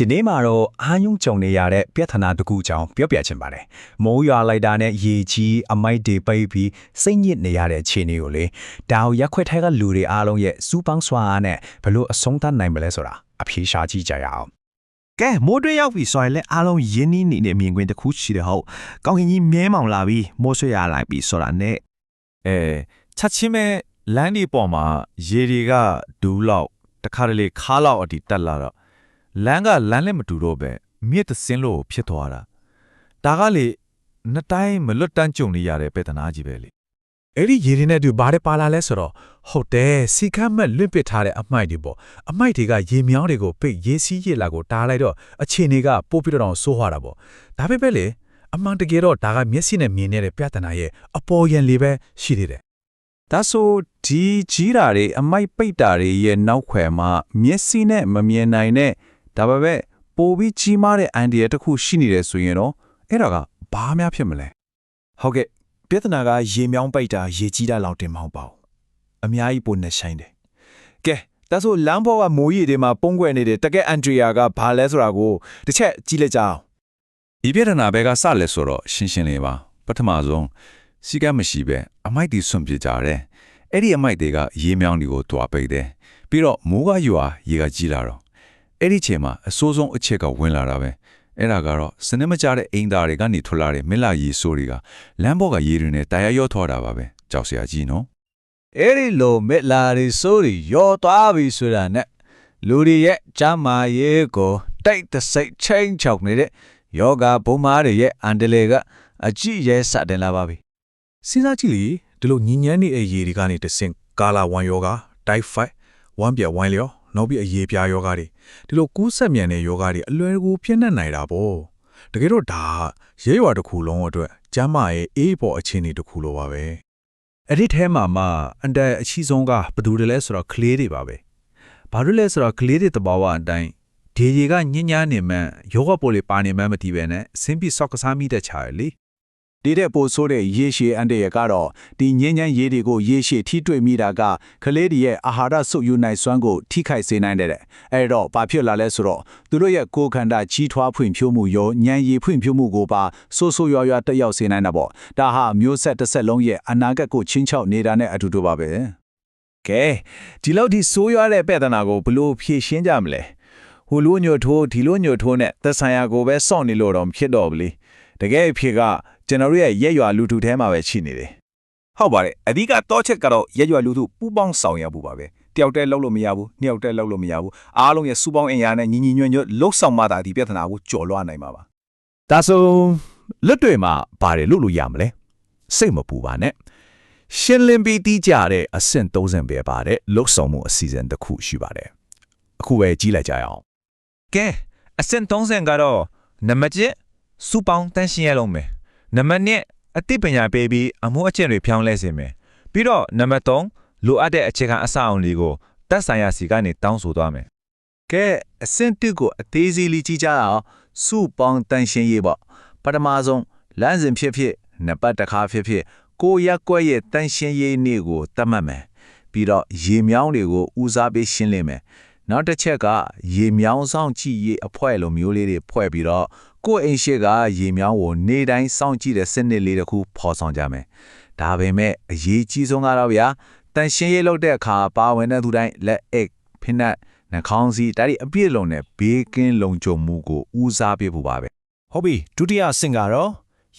ဒီနေ့မှာတော့အာယုံကြုံနေရတဲ့ပြဿနာတစ်ခုကြောင့်ပြောပြချင်ပါတယ်။မိုးရွာလိုက်တာနဲ့ရေကြီးအမိုက်တွေပိတ်ပြီးစိတ်ညစ်နေရတဲ့အခြေအနေကိုလေဒါကိုရက်ခွက်ထဲကလူတွေအားလုံးရဲ့စူးပေါင်းစွာအားနဲ့ဘလို့အဆုံးသတ်နိုင်မလဲဆိုတာအဖြေရှာကြည့်ကြရအောင်ကဲမိုးတွင်းရောက်ပြီဆိုရင်လည်းအားလုံးရင်းနှီးနေတဲ့မြင်ကွင်းတစ်ခုရှိတယ်ဟုတ်ကောင်းကင်ကြီးမြဲမောင်လာပြီမိုးဆွေရလိုက်ပြီဆိုတာနဲ့အဲချက်ချင်းပဲလမ်းဒီပေါ်မှာရေတွေကဒူးလောက်တခါတလေခါလောက်အထိတက်လာတော့ လမ်းကလမ်းလည်းမတူတော့ပဲမြစ်သစင်းလို့ဖြစ်သွားတာဒါကလေနှစ်တိုင်းမလွတ်တမ်းကြုံနေရတဲ့ပေတနာကြီးပဲလေအဲ့ဒီရေတွေနဲ့အတူဘာတွေပါလာလဲဆိုတော့ဟုတ်တယ်စီကမ်းမဲ့လွင့်ပစ်ထားတဲ့အမိုက်တွေပေါ့အမိုက်တွေကရေမြောင်းတွေကိုပိတ်ရေစီးရေလာကိုတားလိုက်တော့အခြေအနေကပို့ပြီးတော့ဆိုးသွားတာပေါ့ဒါပေမဲ့လေအမှန်တကယ်တော့ဒါကမျက်စိနဲ့မြင်နေတဲ့ပြဿနာရဲ့အပေါ်ယံလေးပဲရှိသေးတယ်ဒါဆိုဒီကြီးတာတွေအမိုက်ပိတ်တာတွေရဲ့နောက်ခွယ်မှာမျက်စိနဲ့မမြင်နိုင်တဲ့ ဒါပေမဲ့ပိုပြီးကြီးမားတဲ့အန်ဒီယာတစ်ခုရှိနေတယ်ဆိုရင်တော့အဲ့ဒါကဘာများဖြစ်မလဲဟုတ်ကဲ့ပြဿနာကရေမြောင်းပိတ်တာရေကြီးတာလောက်တင်မဟုတ်ပါဘူးအများကြီးပိုနဲ့ဆိုင်တယ်ကဲဒါဆိုလမ်းပေါ်ကမိုးရီတွေမှာပုံကွယ်နေတဲ့တကက်အန်ဒရီယာကဘာလဲဆိုတာကိုတစ်ချက်ကြည့်လိုက်ကြအောင်ဒီပြဿနာဘဲကစလဲဆိုတော့ရှင်းရှင်းလေးပါပထမဆုံးစီကမရှိပဲအမိုက်တွေဆွန့်ပစ်ကြတယ်အဲ့ဒီအမိုက်တွေကရေမြောင်းတွေကိုတွားပိတ်တယ်ပြီးတော့မိုးကရွာရေကကြီးလာတော့ အဲ့ဒီချိန်မှာအဆိုးဆုံးအချက်ကဝင်လာတာပဲအဲ့ဒါကတော့စနစ်မကျတဲ့အိမ်သားတွေကနေထွက်လာတဲ့မင်းလာရေဆိုးတွေကလမ်းပေါ်ကရေတွေနဲ့တရားရောထွားတာပါပဲကြောက်စရာကြီးနော်အဲ့ဒီလိုမက်လာရီဆိုးတွေရောသွားပြီဆိုတာနဲ့လူတွေရဲ့ကျမ်းမာရေးကိုတိတ်တဆိတ်ချင်းချောက်နေတဲ့ယောဂဘုံမားတွေရဲ့အန်ဒလေကအကြည့်ရဲစတင်လာပါပြီစဉ်းစားကြည့်လေဒီလိုညဉ့်ညမ်းနေတဲ့ရေတွေကနေတဆင့်ကာလာဝမ်ယောဂတိုက်ဖိုက်ဝမ်ပြဝိုင်းလျော နောက်ပြီးအရေးပြားယောဂတွေဒီလိုကူးဆက်မြန်တဲ့ယောဂတွေအလွယ်တကူပြည့်နှက်နိုင်တာပေါ့တကယ်တော့ဒါရဲရွာတစ်ခုလုံးအတွက်ကျမ်းမာရဲ့အေးပေါ်အခြေအနေတစ်ခုလိုပါပဲအဲ့ဒီထဲမှာမှအန်တအချီဆုံးကဘယ်သူတွေလဲဆိုတော့ကလေးတွေပါပဲဘာလို့လဲဆိုတော့ကလေးတွေတဘာဝအတိုင်းဒီကြီးကညဉ့်ညမ်းနေမှန်းယောဂပိုလေးပါနေမှန်းမသိပဲနဲ့ဆင်းပြီးဆော့ကစားမိတဲ့ချာရလေ ဒီတဲ့ပိုဆိုးတဲ့ရေရှည်အန်တရကတော့ဒီညဉ့်ညမ်းရေတွေကိုရေရှည်ထိတွေ့မိတာကကလေးတွေရဲ့အာဟာရစုပ်ယူနိုင်စွမ်းကိုထိခိုက်စေနိုင်တဲ့တဲ့အဲ့တော့ဘာဖြစ်လာလဲဆိုတော့သူတို့ရဲ့ကိုယ်ခန္ဓာကြီးထွားဖွံ့ဖြိုးမှုရောဉာဏ်ရည်ဖွံ့ဖြိုးမှုကိုပါဆိုးဆိုးရွားရွားတက်ရောက်စေနိုင်တာပေါ့ဒါဟာမျိုးဆက်တစ်ဆက်လုံးရဲ့အနာဂတ်ကိုချင်းချောက်နေတာနဲ့အတူတူပါပဲကဲဒီလောက်ဒီဆိုးရွားတဲ့ပြဿနာကိုဘလို့ဖြေရှင်းကြမလဲဟိုလိုညို့ထိုးဒီလိုညို့ထိုးနဲ့သက်ဆိုင်ရာကိုပဲစောင့်နေလို့တော့မဖြစ်တော့ဘူးလေ တကယ်အဖြစ်ကကျွန်တော်တို့ရဲ့ရက်ရွာလူထုထဲမှာပဲရှိနေတယ်ဟုတ်ပါတယ်အဓိကတော့ချက်ကတော့ရက်ရွယ်လူထုပူပေါင်းဆောင်ရဖို့ပါပဲတယောက်တည်းလှုပ်လို့မရဘူးနှစ်ယောက်တည်းလှုပ်လို့မရဘူးအားလုံးရဲ့စူပေါင်းအင်အားနဲ့ညီညီညွတ်ညွတ်လှုပ်ဆောင်မှသာဒီပြဿနာကိုကျော်လွှားနိုင်မှာပါဒါဆိုလွတ်တွေမှာဘာတွေလုပ်လို့ရမလဲစိတ်မပူပါနဲ့ရှင်းလင်းပြီးတီးကြတဲ့အဆင့်30ပဲပါတဲ့လုတ်ဆောင်မှုအစီအစဉ်တစ်ခုရှိပါတယ်အခုပဲကြီးလိုက်ကြရအောင်ကဲအဆင့်30ကတော့နံပါတ်1 စူပေါင်းတန်းရှင်းရလုံးမယ်နံပါတ်2အသိပညာပေးပြီးအမှုအကျင့်တွေဖြောင်းလဲစေမယ်ပြီးတော့နံပါတ်3လိုအပ်တဲ့အခြေခံအဆောက်အုံတွေကိုတက်ဆိုင်ရာစီကနေတောင်းဆိုသွားမယ်ကဲအဆင့်တစ်ကိုအသေးစိတ်လေးကြည့်ကြအောင်စုပေါင်းတန်ရှင်းရေးပေါ့ပထမဆုံးလမ်းစဉ်ဖြစ်ဖြစ်နံပါတ်တစ်ခါဖြစ်ဖြစ်ကိုရက်ကွက်ရဲ့တန်ရှင်းရေးနေ့ကိုသတ်မှတ်မယ်ပြီးတော့ရေမြောင်းတွေကိုဦးစားပေးရှင်းလင်းမယ်နောက်တစ်ချက်ကရေမြောင်းဆောင်ကြည့်ရေးအဖွဲ့လိုမျိုးလေးတွေဖွဲ့ပြီးတော့ ကိုယ့်အိမ်ရှိကရေမြောင်းကိုနေတိုင်းစောင့်ကြည့်တဲ့စနစ်လေးတစ်ခုဖော်ဆောင်ကြမယ်ဒါပေမဲ့အရေးကြီးဆုံးကတော့ဗျာတန်ရှင်းရေးလုပ်တဲ့အခါပါဝင်တဲ့သူတိုင်းလက်အိတ်ဖိနပ်နှာခေါင်းစည်းဒါတွေအပြည့်လုံးနဲ့ဘေးကင်းလုံခြုံမှုကိုဦးစားပေးဖို့ပါပဲဟုတ်ပြီဒုတိယဆင့်ကတော့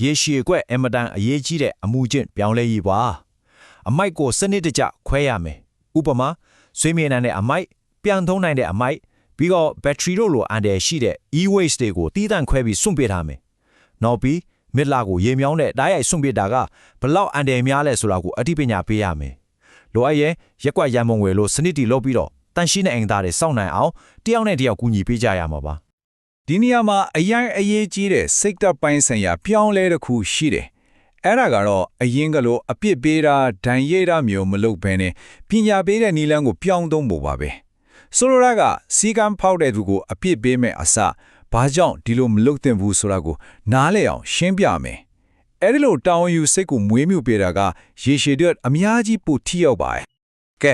ရေရှည်ကွက်အင်မတန်အရေးကြီးတဲ့အမှုချင်းပြောင်းလဲရေးပါအမိုက်ကိုစနစ်တကျခွဲရမယ်ဥပမာဆွေးမြေနိုင်တဲ့အမိုက်ပြန်သုံးနိုင်တဲ့အမိုက် ပြီးတော့ဘက်ထရီတို့လိုအန်တယ်ရှိတဲ့ e-waste တွေကိုတီးတန့်ခွဲပြီးစွန့်ပစ်ထားမယ်နောက်ပြီးမစ်လာကိုရေမြောင်းတဲ့ဓာတ်ရိုက်စွန့်ပစ်တာကဘလောက်အန်တယ်များလဲဆိုတာကိုအသိပညာပေးရမယ်လိုအပ်ရင်ရက်ကွက်ရန်မုံဝယ်လို့စနစ်တီလုပ်ပြီးတော့တန်ရှင်းတဲ့အင်သားတွေစောင့်နိုင်အောင်တယောက်နဲ့တယောက်ကူညီပေးကြရမှာပါဒီနေရာမှာအရင်အရေးကြီးတဲ့စိတ်တပ်ပိုင်းဆိုင်ရာပြောင်းလဲတစ်ခုရှိတယ်။အဲ့ဒါကတော့အရင်ကလိုအပြစ်ပေးတာဒဏ်ရိပ်တာမျိုးမလုပ်ဘဲနဲ့ပညာပေးတဲ့နည်းလမ်းကိုပြောင်းသုံးဖို့ပါပဲ။ ဆိုလိုတာကစီကံဖောက်တဲ့သူကိုအပြစ်ပေးမဲ့အစဘာကြောင့်ဒီလိုမလုပ်သင့်ဘူးဆိုတာကိုနားလည်အောင်ရှင်းပြမယ်။အဲ့ဒီလိုတောင်းယူစိတ်ကိုမွေးမြူပေးတာကရေရှည်အတွက်အများကြီးပိုထိရောက်ပါတယ်။ကဲ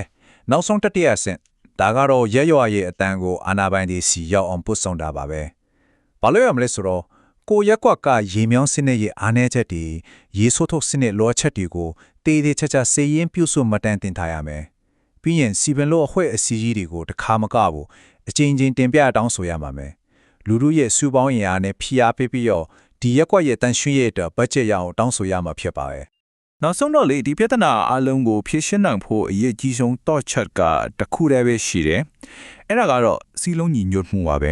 နောက်ဆုံးတတိယဆင့်ဒါကတော့ရက်ရွာရဲ့အတန်ကိုအာနာပိုင်တွေစီရောက်အောင်ပုတ်ဆောင်တာပါပဲဘာလို့ရမလဲဆိုတော့ကိုရက်ကွက်ကရေမြောင်းစနစ်ရဲ့အားနည်းချက်တွေရေဆိုးထုတ်စနစ်လောချက်တွေကိုတေးသေးချာချာစေရင်ပြုစုမှတ်တမ်းတင်ထားရမယ် ပြီးရင်စီပင်လို့အခွဲ့အစည်းကြီးတွေကိုတစ်ခါမကဘူးအချင်းချင်းတင်ပြတောင်းဆိုရမှာမယ်လူတို့ရဲ့စူပေါင်းရင်အားနဲ့ဖိအားပေးပြီးတော့ဒီရက်ကွက်ရဲ့တန်ရှင်းရဲ့အတွက်ဘတ်ဂျက်ရအောင်တောင်းဆိုရမှာဖြစ်ပါရဲ့နောက်ဆုံးတော့လေဒီပြဿနာအလုံးကိုဖြေရှင်းနိုင်ဖို့အရေးကြီးဆုံးတော့ချက်ကတစ်ခုတည်းပဲရှိတယ်။အဲ့ဒါကတော့စီလုံးညီညွတ်မှုပါပဲ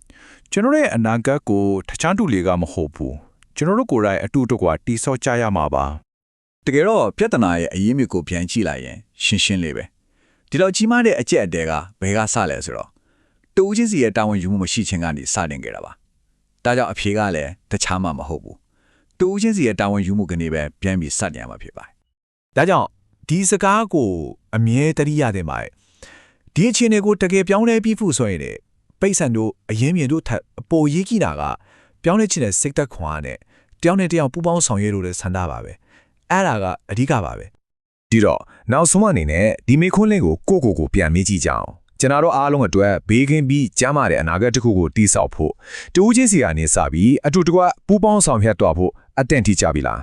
။ကျွန်တော်ရဲ့အနာဂတ်ကိုတခြားတူလေးကမဟုတ်ဘူး။ကျွန်တော်တို့ကိုယ်တိုင်အတူတကွတီဆော့ကြရမှာပါ။တကယ်တော့ပြဿနာရဲ့အရင်းမြစ်ကိုပြန်ကြည့်လိုက်ရင်ရှင်းရှင်းလေးပဲ ဒီတော့ကြီးမားတဲ့အကျက်အတဲကဘယ်ကစလဲဆိုတော့တူးချင်းစီရဲ့တာဝန်ယူမှုမရှိခြင်းကနေစတင်ခဲ့တာပါဒါကြောင့်အဖြေကလည်းတခြားမှမဟုတ်ဘူးတူးချင်းစီရဲ့တာဝန်ယူမှုကနေပဲပြန်ပြီးစတင်ရမှာဖြစ်ပါတယ်ဒါကြောင့်ဒီစကားကိုအမြဲတရိရတဲ့မှာဒီအခြေအနေကိုတကယ်ပြောင်းလဲပြီးဖို့ဆိုရင်လေပိတ်ဆန်တို့အရင်မြင်တို့ထပ်အပေါ်ရေးကြီးတာကပြောင်းလဲခြင်းတဲ့စိတ်သက်ခွန်အားနဲ့တယောက်နဲ့တယောက်ပူးပေါင်းဆောင်ရွက်လို့တဲ့ဆန္ဒပါပဲအဲ့ဒါကအဓိကပါပဲ ဒီတော့နောက်ဆုံးအနေနဲ့ဒီမေခွန်းလင်းကိုကိုကိုကိုပြန်မေးကြည့်ကြအောင်ကျွန်တော်တို့အားလုံးအတွက်ဘေးကင်းပြီးကျမ်းမာတဲ့အနာဂတ်တစ်ခုကိုတည်ဆောက်ဖို့တူးချင်းစီကနေစပြီးအတူတကွပူးပေါင်းဆောင်ရွက်တော့ဖို့အတင့်ထိကြပြီလား